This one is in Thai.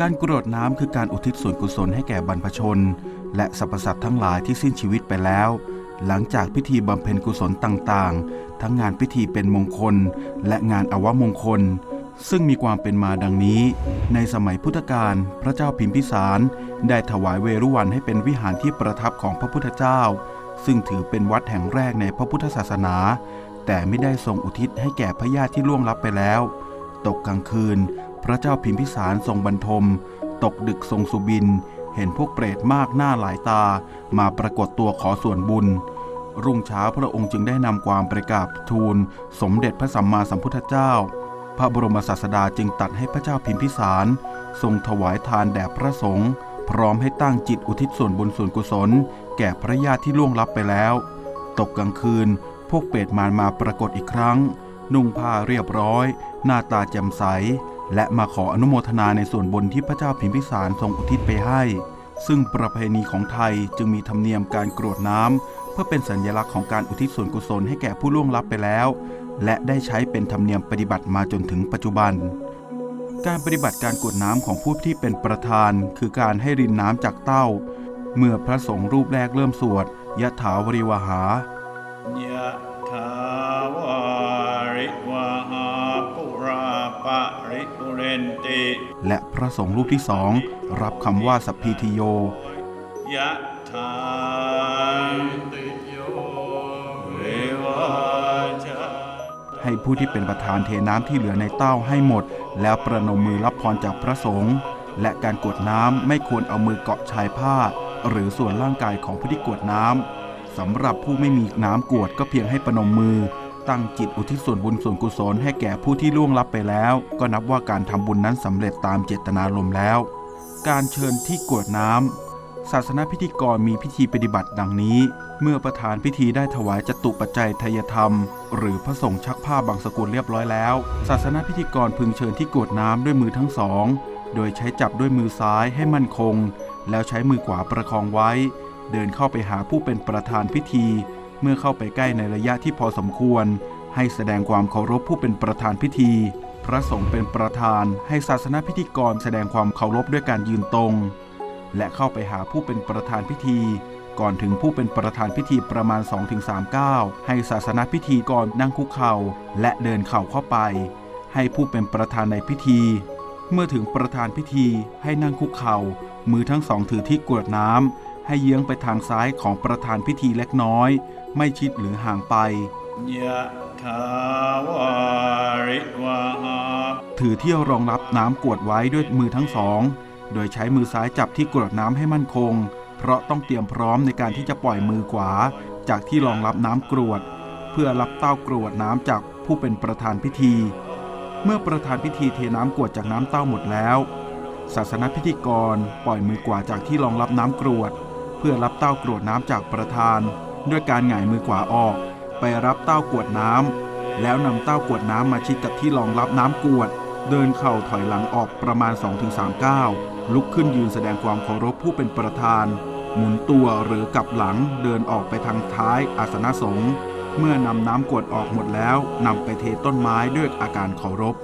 การกรวดน้ำคือการอุทิศส่วนกุศลให้แก่บรรพชน และสรรพสัตว์ทั้งหลายที่สิ้นชีวิตไปแล้ว หลังจากพิธีบำเพ็ญกุศลต่างๆ ทั้งงานพิธีเป็นมงคล และงานอวมงคล ซึ่งมีความเป็นมาดังนี้ ในสมัยพุทธกาลพระเจ้าพิมพิสาร ได้ถวายเวรุวันให้เป็นวิหารที่ประทับของพระพุทธเจ้า ซึ่งถือเป็นวัดแห่งแรกในพระพุทธศาสนา แต่ไม่ได้ทรงอุทิศให้แก่พระญาติที่ล่วงลับไปแล้ว ตกกลางคืน พระเจ้าพิมพิสารทรงบรรทม ตกดึกทรงสุบิน เห็นพวกเปรตมากหน้าหลายตา มาปรากฏตัวขอส่วนบุญ รุ่งเช้าพระองค์จึงได้นำความประกราบทูล สมเด็จพระสัมมาสัมพุทธเจ้า พระบรมศาสดาจึงตัดให้พระเจ้าพิมพิสาร ทรงถวายทานแด่พระสงฆ์พร้อมให้ตั้งจิตอุทิศส่วนบุญส่วนกุศล แก่พระญาติที่ล่วงลับไปแล้ว ตกกลางคืน พวกเปรตมารมาปรากฏอีกครั้ง นุ่งผ้าเรียบร้อย หน้าตาแจ่มใส และมาขออนุโมทนาในส่วนบุญที่พระเจ้าพิมพิสารทรงอุทิศไปให้ ซึ่งประเพณีของไทยจึงมีธรรมเนียมการกรวดน้ำเพื่อเป็นสัญลักษณ์ของการอุทิศส่วนกุศลให้แก่ผู้ล่วงลับไปแล้ว และได้ใช้เป็นธรรมเนียมปฏิบัติมาจนถึงปัจจุบัน การปฏิบัติการกรวดน้ำของผู้ที่เป็นประธาน คือการให้รินน้ำจากเต้า เมื่อพระสงฆ์รูปแรกเริ่มสวดยะถาวริวหายะ ริปุเรนติและพระสงฆ์รูปที่สองรับคำว่าสัพพีติโยยะถาติโยวิวัชาให้ผู้ที่เป็นประธานเทน้ำที่เหลือในเต้าให้หมด แล้วประนมมือรับพรจากพระสงฆ์และการกรวดน้ำไม่ควรเอามือเกาะชายผ้า หรือส่วนร่างกายของผู้ที่กรวดน้ำสำหรับผู้ไม่มีน้ำกรวดก็เพียงให้ประนมมือ ตั้งจิตอุทิศส่วนบุญส่วนกุศลให้แก่ผู้ที่ล่วงลับไปแล้ว ก็นับว่าการทำบุญนั้นสำเร็จตามเจตนารมณ์แล้ว การเชิญที่กวดน้ำศาสนาพิธีกรมีพิธีปฏิบัติดังนี้ เมื่อประธานพิธีได้ถวายจตุปัจจัยทายธรรม หรือพระสงฆ์ชักผ้าบางสกุลเรียบร้อยแล้ว ศาสนาพิธีกรพึงเชิญที่กวดน้ำด้วยมือทั้งสอง โดยใช้จับด้วยมือซ้ายให้มั่นคง แล้วใช้มือขวาประคองไว้ เดินเข้าไปหาผู้เป็นประธานพิธี เมื่อเข้าไปใกล้ในระยะที่พอสมควร ให้แสดงความเคารพผู้เป็นประธานพิธี พระสงฆ์เป็นประธาน ให้ศาสนาพิธีกรแสดงความเคารพด้วยการยืนตรง และเข้าไปหาผู้เป็นประธานพิธี ก่อนถึงผู้เป็นประธานพิธีประมาณ 2-3ก้าวให้ศาสนาพิธีกรนั่งคุกเข่า และเดินเข่าเข้าไป ให้ผู้เป็นประธานในพิธี เมื่อถึงประธานพิธีให้นั่งคุกเข่ามือทั้งสองถือที่กรวดน้ำ ให้เยื้องไปทางซ้ายของประธานพิธีเล็กน้อย ไม่ชิดหรือห่างไปยะถาวาริวหาถือที่รองรับน้ำกรวดไว้ด้วยมือทั้งสอง โดยใช้มือซ้ายจับที่กรวดน้ำให้มั่นคง เพราะต้องเตรียมพร้อมในการที่จะปล่อยมือขวา จากที่รองรับน้ำกรวด เพื่อรับเต้ากรวดน้ำจากผู้เป็นประธานพิธี เมื่อประธานพิธีเทน้ำกรวดจากน้ำเต้าหมดแล้ว ศาสนพิธีกรปล่อยมือกวาดจากที่รองรับน้ำกรวดเพื่อรับเต้ากรวดน้ำจากประธาน ด้วยการหงายมือขวาออก ไปรับเต้ากรวดน้ำแล้วนำเต้ากรวดน้ำมาชิดกับที่รองรับน้ำกรวด เดินเข่าถอยหลังออกประมาณ 2-3ก้าวลุกขึ้นยืนแสดงความเคารพผู้เป็นประธาน หมุนตัวหรือกลับหลังเดินออกไปทางท้ายอาสนะสงฆ์เมื่อนำน้ำกรวดออกหมดแล้วนำไปเทต้นไม้ด้วยอาการเคารพ